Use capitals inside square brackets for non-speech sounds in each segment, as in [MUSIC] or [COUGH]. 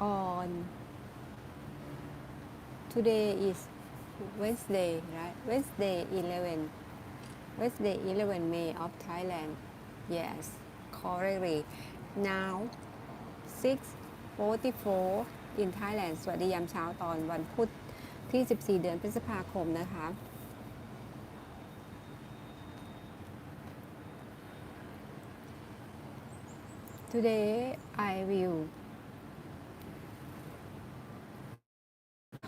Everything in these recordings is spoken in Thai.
on today is Wednesday right Wednesday 11 Wednesday 11 May of Thailand yes correctly now 6:44 in Thailand สวัสดียามเช้าตอนวันพุธที่ 14 เดือนพฤษภาคมนะคะ Today I will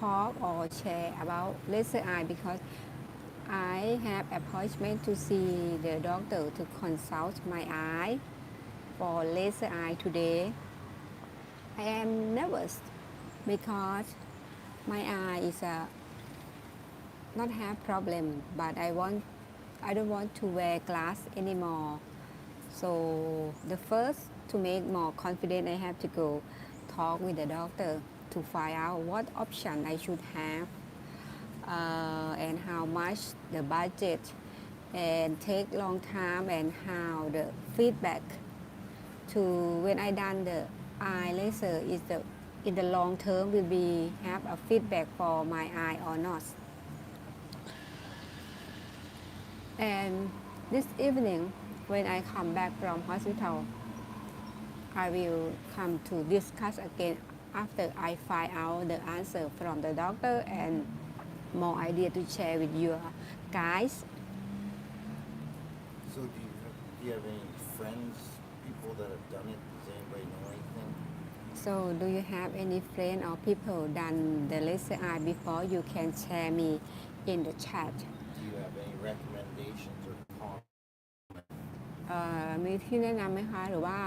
talk or share about laser eye because I have appointment to see the doctor to consult my eye for laser eye today. I am nervous because my eye is a not have problem but I want I don't want to wear glass anymore. So the first to make more confident I have to go talk with the doctor to find out what option I should have uh, and how much the budget and take long time and how the feedback to when I done the eye laser is the in the long term will be have a feedback for my eye or not. And this evening when I come back from hospital I will come to discuss again after I find out the answer from the doctor and more idea to share with you guys. So do you have, do you have any friends, people that have done it? Does anybody know anything? So do you have any friend or people done the laser eye before you can share me in the chat? Do you have any recommendations or comments? เอ่อมีที่แนะนำไหมคะ หรือว่า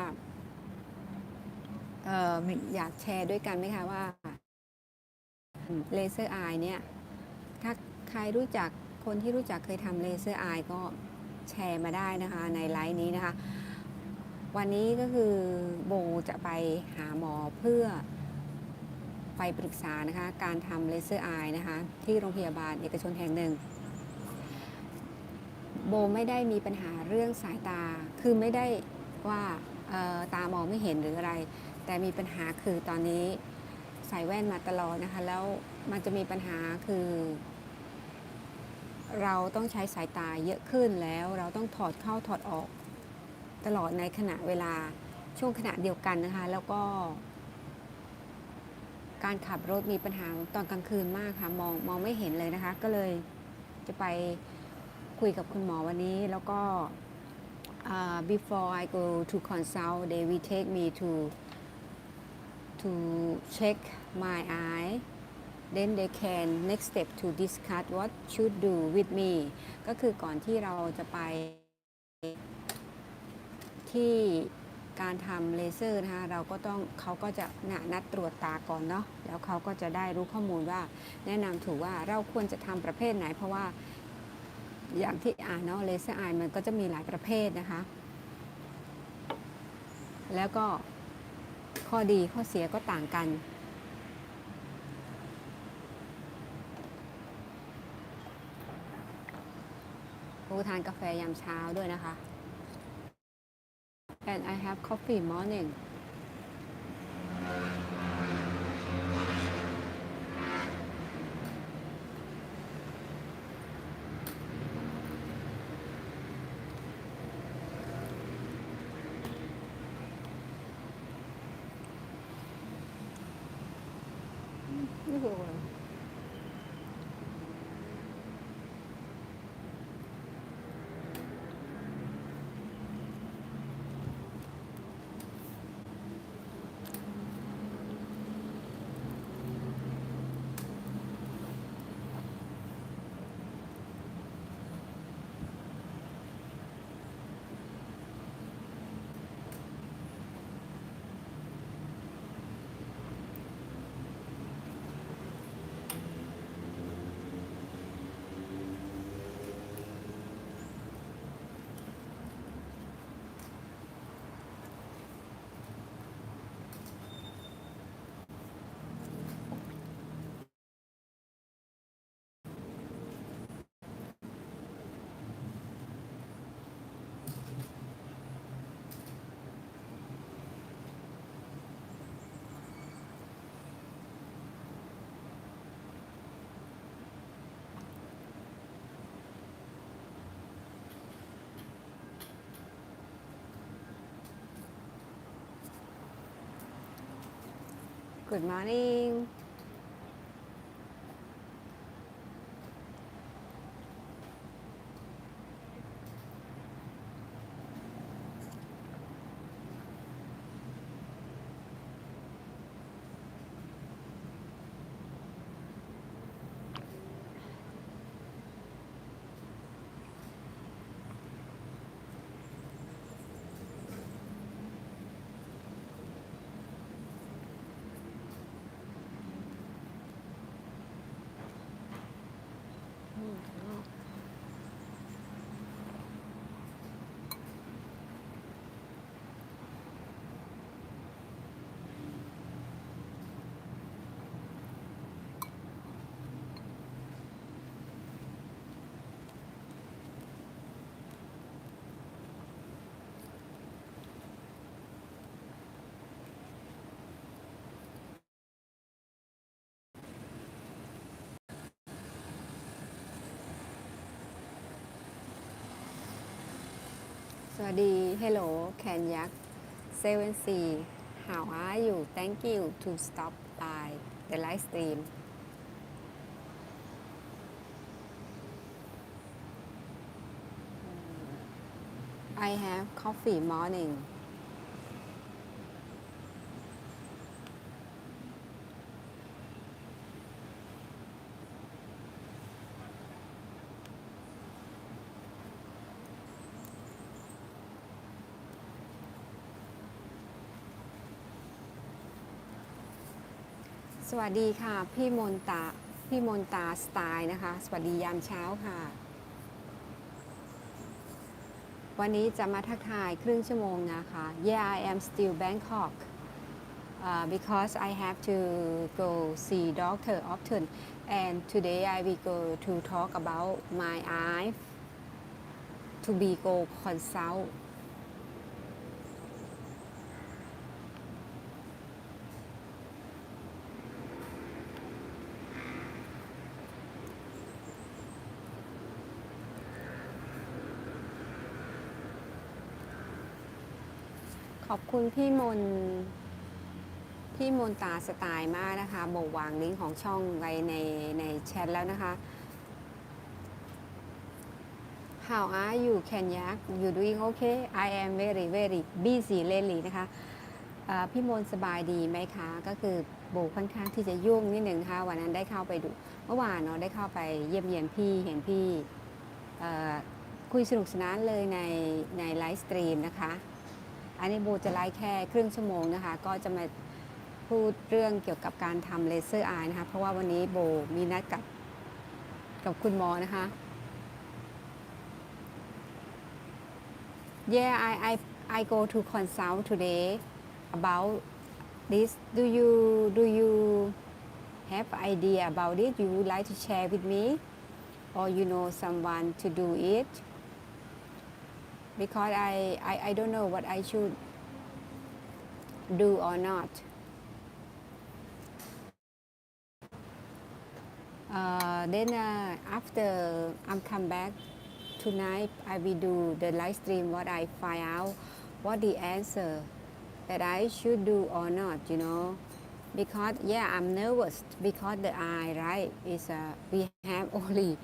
เอออยากแชร์ด้วยกันไหมคะว่าเลเซอร์ไอเนี่ย ถ้าใครรู้จักคนที่รู้จักเคยทำเลเซอร์ไอก็แชร์มาได้นะคะในไลน์นี้นะคะ วันนี้ก็คือโบจะไปหาหมอเพื่อไปปรึกษานะคะการทำเลเซอร์ไอนะคะที่โรงพยาบาลเอกชนแห่งหนึ่ง โบไม่ได้มีปัญหาเรื่องสายตา คือไม่ได้ว่าตามองไม่เห็นหรืออะไร แต่มีปัญหาคือตอนนี้ใส่แว่นมาตลอดนะคะ แล้วมันจะมีปัญหาคือ เราต้องใช้สายตาเยอะขึ้นแล้ว เราต้องถอดเข้าถอดออกตลอดในขณะเวลาช่วงขณะเดียวกันนะคะ แล้วก็ การขับรถมีปัญหาตอนกลางคืนมากค่ะมองมองไม่เห็นเลยนะคะ ก็เลยจะไปคุยกับคุณหมอวันนี้แล้วก็อ่า before I go to consult they will take me to to check my eye then they can next step to discuss what should do with me ก็คือก่อนที่เราจะไปที่การทำเลเซอร์นะคะเราก็ต้องเขาก็จะนนัดตรวจตาก่อนเนาะแล้วเขาก็จะได้รู้ข้อมูลว่า แนะนำถูกว่าเราควรจะทำประเภทไหน เพราะว่าอย่างที่อ่านเนาะเลเซอร์ไอมันก็จะมีหลายประเภทนะคะ แล้วก็ ข้อดีข้อเสียก็ต่างกันกูทานกาแฟยามเช้าด้วยนะคะ and I have coffee morning Good morning วัสดี Hello Can Yak 74 How are you Thank you to stop by the live stream I have coffee morning สวัสดีค่ะ พี่มนตาพี่มนตาสไตล์นะคะ สวัสดียามเช้าค่ะ วันนี้จะมาทักทายครึ่งชั่วโมงนะคะ Yeah I am still Bangkok uh, because I have to go see doctor often and today I will go to talk about my eye to be go consult อบคุณพี่มนพี่มนตาสไตล์มากนะคะโบวางลิงก์ของช่องไว้ในในแชทแล้วนะคะ How are you Can Yak You doing okay I am very very busy lately นะคะพี่มนสบายดีไหมคะ ก็คือโบค่อนข้างที่จะยุ่งนิดหนึ่งนะคะวันนั้นได้เข้าไปดู เมื่อวานเนาะได้เข้าไปเยี่ยมเยียนพี่เห็นพี่คุยสนุกสนานเลยในในไลฟ์สตรีมนะคะ อันนี้โบจะไลฟ์แค่ครึ่งชั่วโมงนะคะ ก็จะมาพูดเรื่องเกี่ยวกับการทำเลเซอร์อายนะคะ เพราะว่าวันนี้โบมีนัดกับกับคุณหมอนะคะ Yeah I I I go to consult today about this do you do you have idea about it you would like to share with me or you know someone to do it because I, I, I don't know what I should do or not. Uh, then uh, after I'm come back tonight, I will do the live stream what I find out, what the answer that I should do or not, you know. Because yeah, I'm nervous because the eye, right, is uh, we have [LAUGHS] only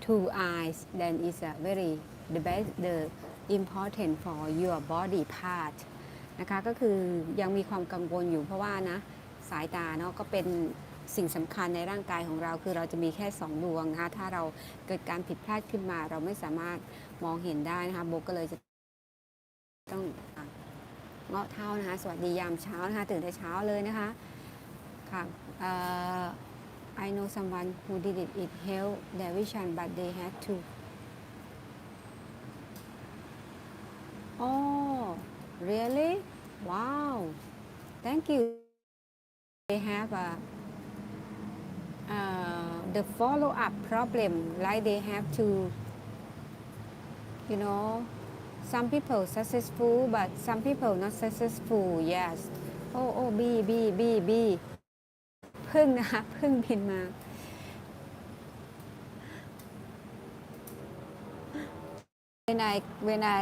two eyes, then it's a very the best the important for your body part นะคะก็คือยังมีความกังวลอยู่เพราะว่านะสายตาเนาะก็เป็นสิ่งสำคัญในร่างกายของเราคือเราจะมีแค่สองดวงนะคะถ้าเราเกิดการผิดพลาดขึ้นมา เราไม่สามารถมองเห็นได้นะคะโบก็เลยจะต้องเงาะเท้านะคะสวัสดียามเช้านะคะตื่นแต่เช้าเลยนะคะค่ะ I know someone who did it it helped their vision but they had to Oh really wow thank you they have a uh, the follow up problem like they have to you know some people successful but some people not successful yes oh oh b b b b พึ่งนะคะพึ่งบินมา when I when I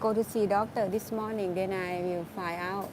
go to see doctor this morning then I will find out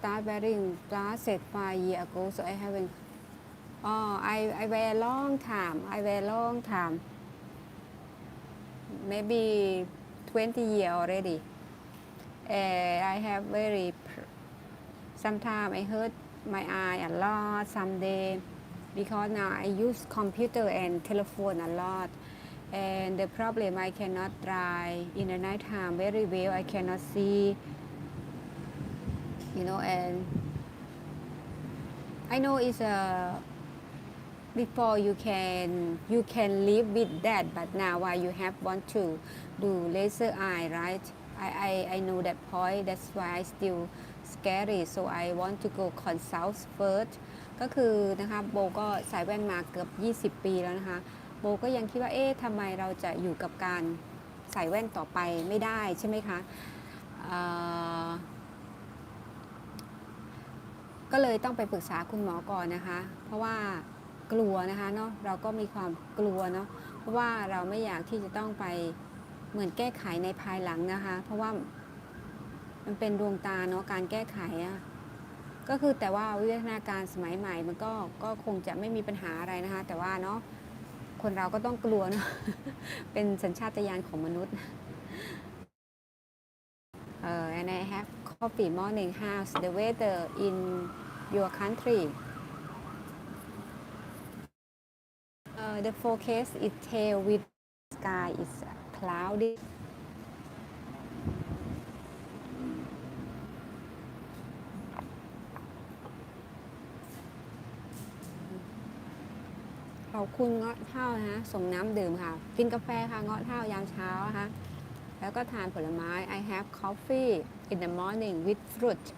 start wearing glasses five years ago so I haven't oh I I wear long time. I wear long time. Maybe 20 year already. And I have very sometimes I hurt my eye a lot someday because now I use computer and telephone a lot. And the problem I cannot drive in the night time very well I cannot see you know and I know it's a before you can you can live with that but now why you have want to do laser eye right I, I I know that point that's why I still scary so I want to go consult first ก็คือนะคะโบก็ใส่แว่นมาเกือบ 20 ปีแล้วนะคะโบก็ยังคิดว่าเอ๊ะทำไมเราจะอยู่กับการใส่แว่นต่อไปไม่ได้ใช่ไหมคะอ่อ ก็เลยต้องไปปรึกษาคุณหมอก่อนนะคะ เพราะว่ากลัวนะคะเนาะเราก็มีความกลัวเนาะเพราะว่าเราไม่อยากที่จะต้องไปเหมือนแก้ไขในภายหลังนะคะ เพราะว่ามันเป็นดวงตาเนาะการแก้ไขอะก็คือแต่ว่าวิวัฒนาการสมัยใหม่มันก็ก็คงจะไม่มีปัญหาอะไรนะคะ แต่ว่าเนาะคนเราก็ต้องกลัวเนาะเป็นสัญชาตญาณของมนุษย์เอ่อ and I have coffee morning how's the weather in your country uh, the forecast is tail with sky is cloudy ขอบคุณเงาะเท่านะฮะส่งน้ำดื่มค่ะ กินกาแฟค่ะเงาะเท่ายามเช้านะคะ แล้วก็ทานผลไม้ I have coffee in the morning with fruit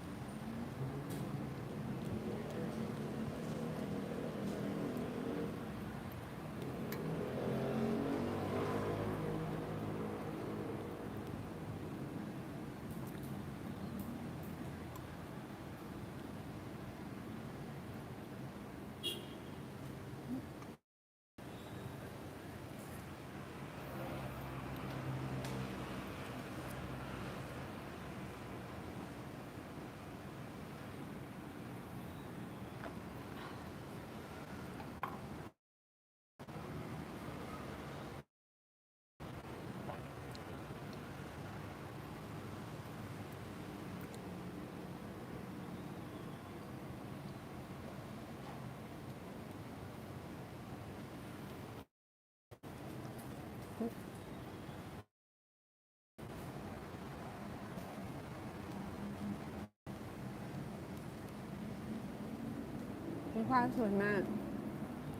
มีความสวยมาก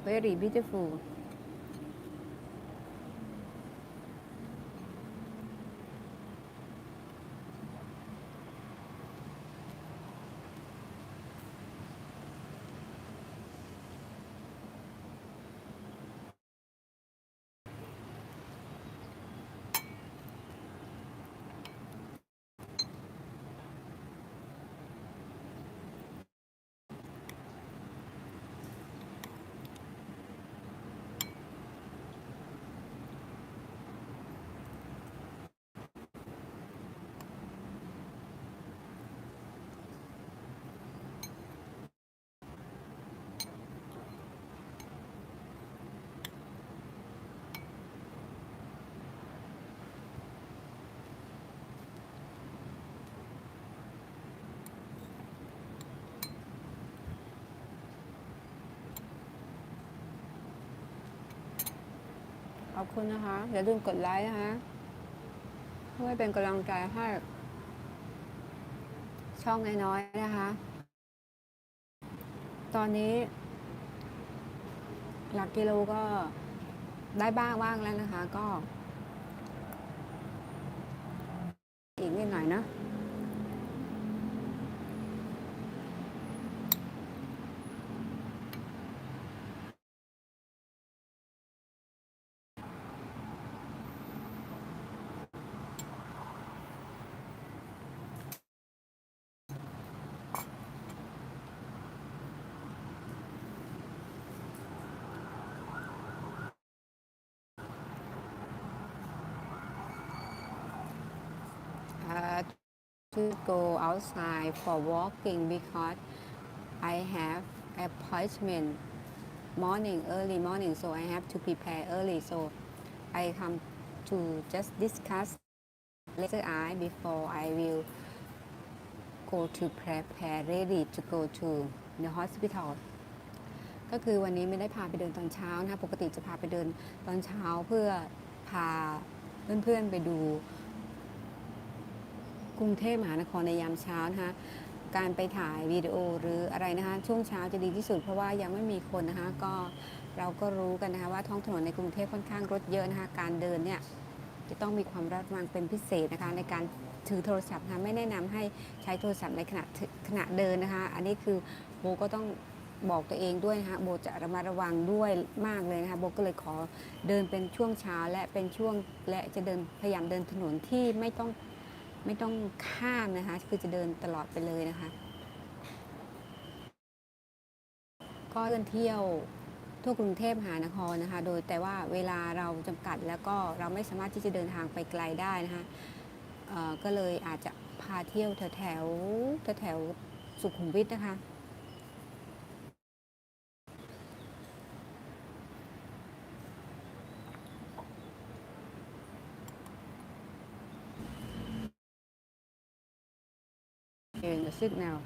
very beautiful อบคุณนะคะ อย่าลืมกดไลค์นะคะเพื่อเป็นกำลังใจให้ ช่องน้อยๆนะคะ ตอนนี้ หลักกิโลก็ได้บ้างว่างแล้วนะคะ ก็ to go outside for walking because I have appointment morning early morning so I have to prepare early so I come to just discuss laser eye before I will go to prepare ready to go to the hospital ก็คือวันนี้ไม่ได้พาไปเดินตอนเช้านะคะปกติจะพาไปเดินตอนเช้าเพื่อพาเพื่อนๆไปดู รุงเทพมหานครในยามเช้านะคะการไปถ่ายวิดีโอหรืออะไรนะคะช่วงเช้าจะดีที่สุดเพราะว่ายังไม่มีคนนะคะก็เราก็รู้กันนะคะว่าท้องถนนในกรุงเทพค่อนข้างรถเยอะนะคะการเดินเนี่ยจะต้องมีความระมัดระวังเป็นพิเศษนะคะในการถือโทรศัพท์นะะไม่แนะนำให้ใช้โทรศัพท์ในขณะขณะเดินนะคะ อันนี้คือโบก็ต้องบอกตัวเองด้วยนะคะโบจะระมัดระวังด้วยมากเลยนะคะโบก็เลยขอเดินเป็นช่วงเช้าและเป็นช่วงและจะเดินพยายามเดินถนนที่ไม่ต้อง ไม่ต้องข้ามนะคะ คือจะเดินตลอดไปเลยนะคะ ก็เดินเที่ยวทั่วกรุงเทพมหานครนะคะ โดยแต่ว่าเวลาเราจำกัดแล้วก็เราไม่สามารถที่จะเดินทางไปไกลได้นะคะก็เลยอาจจะพาเที่ยวแถวแถวแถวสุขุมวิทนะคะ in the signal.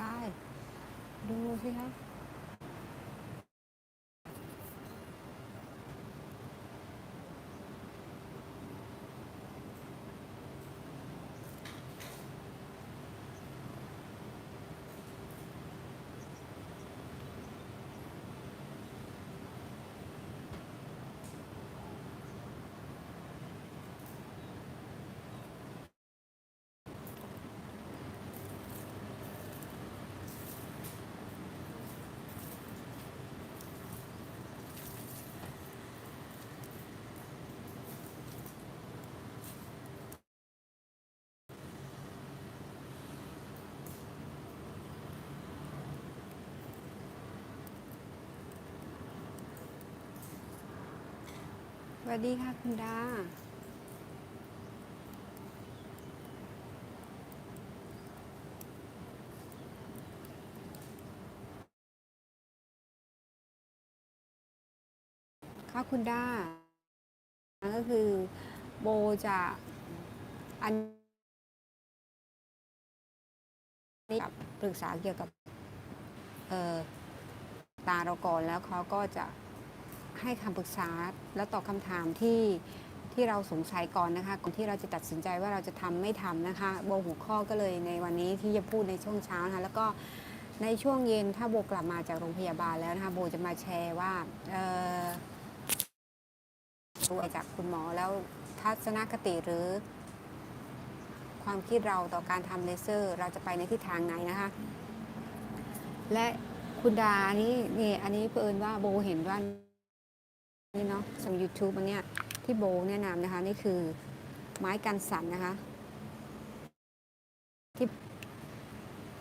Sky. ดูสิคะ สวัสดีค่ะคุณดา ค่ะคุณดา ก็คือโบจะอันนี้ปรึกษาเกี่ยวกับตาเราก่อนแล้วเขาก็จะ ให้คำปรึกษาแล้วตอบคำถามที่ที่เราสงสัยก่อนนะคะก่อนที่เราจะตัดสินใจว่าเราจะทำไม่ทำนะคะโบหัวข้อก็เลยในวันนี้ที่จะพูดในช่วงเช้านะคะแล้วก็ในช่วงเย็นถ้าโบกลับมาจากโรงพยาบาลแล้วนะคะโบจะมาแชร์ว่าเออช่วจากคุณหมอแล้วทัศนคติหรือ ความคิดเราต่อการทำเลเซอร์ เราจะไปในทิศทางไหนนะคะ และคุณดาอันนี้นี่อันนี้เปินว่าโบเห็นว่า นี่เนาะสำ YouTube อันเนี้ยที่โบแนะนำนะคะ นี่คือไม้กันสั่นนะคะที่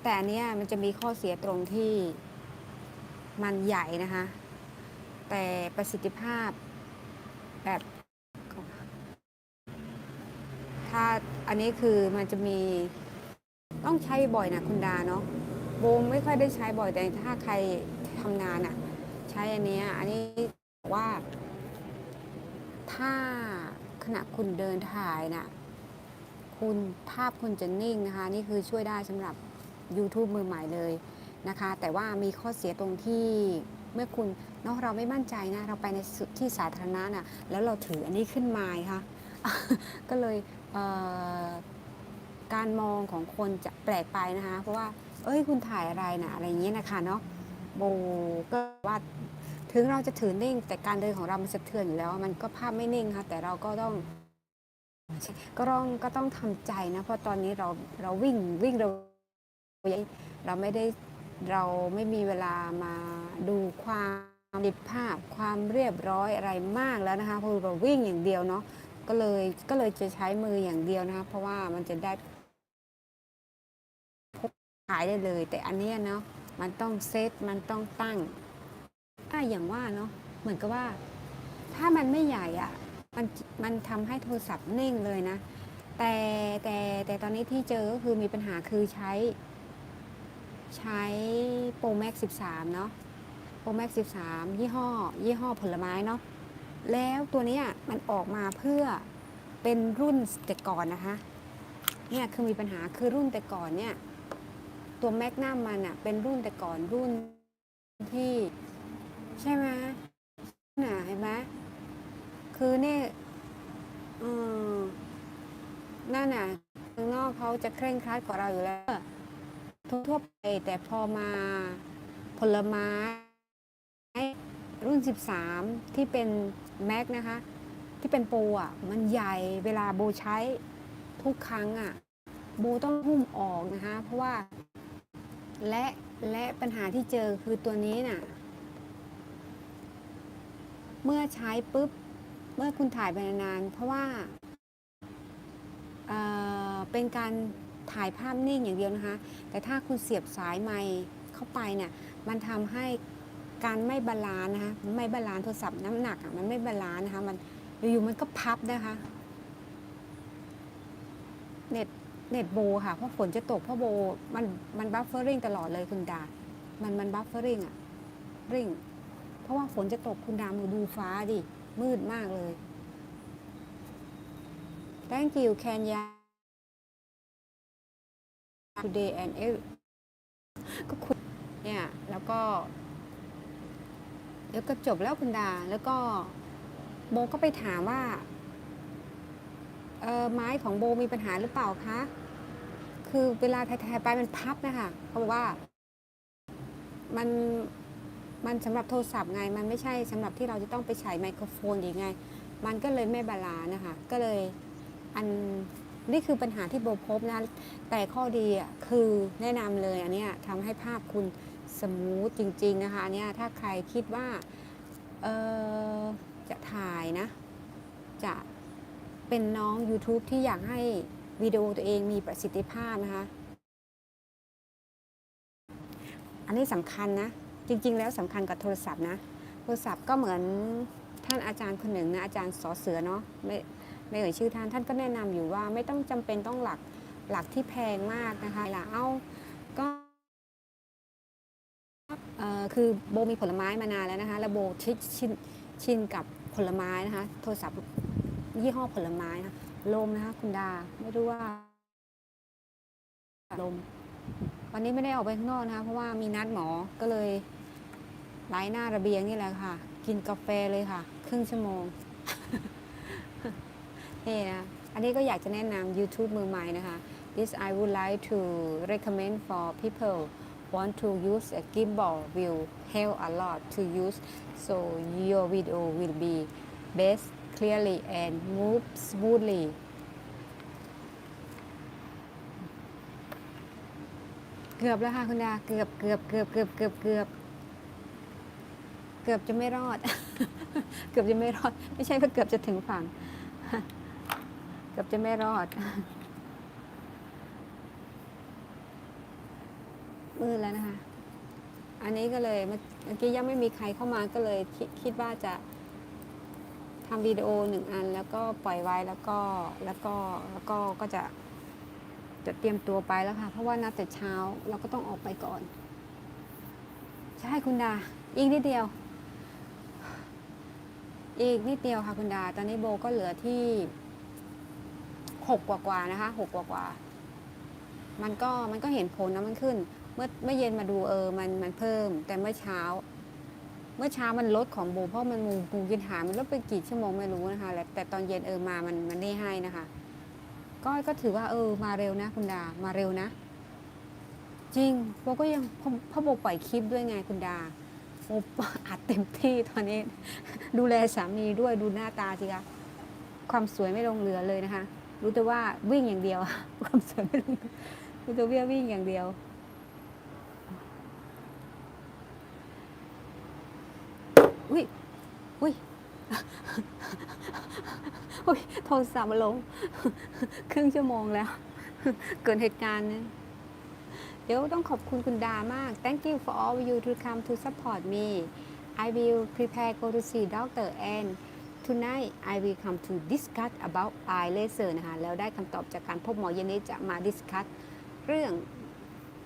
แต่อันเนี้ยมันจะมีข้อเสียตรงที่มันใหญ่นะคะ แต่ประสิทธิภาพแบบถ้าอันนี้คือมันจะมีต้องใช้บ่อยนะคุณดาเนาะโบไม่ค่อยได้ใช้บ่อยแต่ถ้าใครทำงานอะใช้อันเนี้ยอันนี้ ว่า ถ้าขณะคุณเดินถ่ายน่ะคุณภาพคุณจะนิ่งนะคะ นี่คือช่วยได้สำหรับ YouTube มือใหม่เลยนะคะ แต่ว่ามีข้อเสียตรงที่เมื่อคุณเนาะเราไม่มั่นใจนะ เราไปในที่สาธารณะน่ะแล้วเราถืออันนี้ขึ้นมาค่ะก็เลยเการมองของคนจะแปลกไปนะคะ เพราะว่า เอ้ยคุณถ่ายอะไรนะอะไรอย่างเงี้ยนะคะเนาะโบก็ว่า ถึงเราจะถือนิ่ง แต่การเดินของเรามันสะเทือนอยู่แล้ว มันก็ภาพไม่นิ่งค่ะ แต่เราก็ต้อง ก็ต้องก็ต้องทำใจนะ เพราะตอนนี้เราเราวิ่งวิ่งเราเราไม่ได้เราไม่มีเวลามาดูความดิบภาพ ความเรียบร้อยอะไรมากแล้วนะคะเพราะเราวิ่งอย่างเดียวเนาะก็เลยก็เลยจะใช้มืออย่างเดียวนะคะเพราะว่ามันจะได้พกขายได้เลย แต่อันนี้เนาะมันต้องเซตมันต้องตั้ง อะอย่างว่าเนาะเหมือนกับว่า ถ้ามันไม่ใหญ่อะมันมันทำให้โทรศัพท์นิ่งเลยนะ แต่แต่แต่ตอนนี้ที่เจอก็คือมีปัญหาคือใช้ ใช้ Pro Max 13 เนาะ Pro Max 13 ยี่ห้อ ยี่ห้อผลไม้เนาะแล้วตัวนี้มันออกมาเพื่อเป็นรุ่นแต่ก่อนนะคะเนี่ยคือมีปัญหาคือรุ่นแต่ก่อนเนี่ย ตัวแมกนัมมันอะเป็นรุ่นแต่ก่อนรุ่นที่ ใช่ไหมน่ะเห็นไหมคือเนี่ยนั่นน่ะข้างนอกเขาจะเคร่งครัดกว่าเราอยู่แล้วทั่วไปแต่พอมาผลไม้รุ่น 13 ที่เป็นแม็กนะคะ ที่เป็นโปรอะ มันใหญ่เวลาโบใช้ทุกครั้งอะ โบต้องหุ้มออกนะคะ เพราะว่าและและปัญหาที่เจอคือตัวนี้น่ะ เมื่อใช้ปุ๊บ เมื่อคุณถ่ายไปนานๆเพราะว่าเเป็นการถ่ายภาพนิ่งอย่างเดียวนะคะ แต่ถ้าคุณเสียบสายไมค์เข้าไปเนี่ยมันทำให้การไม่บาลานนะคะไม่บาลานโทรศัพท์น้ำหนักอะมันไม่บาลานนะคะมันอยู่ๆมันก็พับนะคะเน็ตเน็ตโบค่ะเพราะฝนจะตกเพราะโบมันมันบัฟเฟอร์ริงตลอดเลยคุณดา มันมันบัฟเฟอร์ริงอะริง ราะว่าฝนจะตกคุณดามือดูฟ้าดิ มืดมากเลย Thank you Kenya today and every ก็คุณเนี่ยแล้วก็ แล้วก็จบแล้วคุณดา แล้วก็โบก็ไปถามว่าเออไม้ของโบมีปัญหาหรือเปล่าคะ คือเวลาถ่ายๆไปมันพับนะคะเขาบอกว่า มัน มันสำหรับโทรศัพท์ไง มันไม่ใช่สำหรับที่เราจะต้องไปใช้ไมโครโฟนอีกไง มันก็เลยไม่บาลานะคะ ก็เลยอันนี่คือปัญหาที่โบพบนะ แต่ข้อดีอะคือแนะนำเลยอันนี้ทำให้ภาพคุณสมูทจริง ๆ นะคะอันเนี้ยถ้าใครคิดว่าเออจะถ่ายนะ จะเป็นน้อง YouTube ที่อยากให้วิดีโอตัวเองมีประสิทธิภาพนะคะ อันนี้สำคัญนะ จริง ๆ แล้วสำคัญกับโทรศัพท์นะ โทรศัพท์ก็เหมือนท่านอาจารย์คนหนึ่งนะอาจารย์สอเสือเนาะไม่ไม่เอ่ยชื่อท่านท่านก็แนะนำอยู่ว่าไม่ต้องจำเป็นต้องหลักหลักที่แพงมากนะคะล่ะเอาก็คือโบมีผลไม้มานานแล้วนะคะแล้วโบชิชินชินกับผลไม้นะคะ โทรศัพท์ยี่ห้อผลไม้นะลมนะคะ คุณดาไม่รู้ว่าลมวันนี้ไม่ได้ออกไปข้างนอกนะคะ เพราะว่ามีนัดหมอก็เลย ไล่หน้าระเบียงนี่แหละค่ะ กินกาแฟเลยค่ะ ครึ่งชั่วโมง นี่นะ อันนี้ก็อยากจะแนะนำ YouTube มือใหม่นะคะ This I would like to recommend for people want to use a gimbal will help a lot to use so your video will be best clearly and move smoothly เกือบแล้วค่ะคุณดา เกือบเกือบเกือบเกือบเกือบเกือบ กือบจะไม่รอด เกือบจะไม่รอด ไม่ใช่ว่าเกือบจะถึงฝั่ง เกือบจะไม่รอด มืดแล้วนะคะ อันนี้ก็เลยเมื่อกี้ยังไม่มีใครเข้ามาก็เลยคิดคิดว่าจะทำวิดีโอหนึ่งอันแล้วก็ปล่อยไว้แล้วก็แล้วก็แล้วก็ก็จะจะเตรียมตัวไปแล้วค่ะ เพราะว่านัดแต่เช้าเราก็ต้องออกไปก่อน ใช่คุณดา อีกนิดเดียว อีกนิดเดียวค่ะคุณดา ตอนนี้โบก็เหลือที่หกกว่าๆนะคะหกกว่าๆมันก็มันก็เห็นผลนะมันขึ้น เมื่อเมื่อเย็นมาดูเออมันมันเพิ่ม แต่เมื่อเช้า เมื่อเช้ามันลดของโบเพราะมันมูมูกินหามันลดไปกี่ชั่วโมงไม่รู้นะคะแล้วแต่ตอนเย็นเออมามันมันได้ให้นะคะ ก็ก็ถือว่าเออมาเร็วนะ คุณดามาเร็วนะ จริงโบก็ยังพราะเพราะโบปล่อยคลิปด้วยไงคุณดา โบอัดเต็มที่ตอนนี้ ดูแลสามีด้วยดูหน้าตาสิคะความสวยไม่ลงเหลือเลยนะคะ รู้แต่ว่าวิ่งอย่างเดียวความสวยไม่ลงรู้แต่ว่าวิ่งอย่างเดียวอุ้ยอุ้ยอุ้ยโทรศัพท์มาลง ครึ่งชั่วโมงแล้ว เกิดเหตุการณ์เนี้ เดี๋ยวต้องขอบคุณคุณดามาก thank you for all you to come to support me I will prepare go to see doctor and tonight I will come to discuss about eye laser นะคะ แล้วได้คำตอบจากการพบหมอเยนนี้จะมา discuss เรื่อง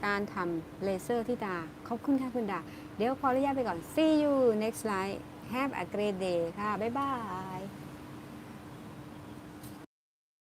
การทำเลเซอร์ที่ตา ขอบคุณค่ะคุณดา เดี๋ยวขออนุญาตไปก่อน see you next slide have a great day ค่ะ บ๊ายบาย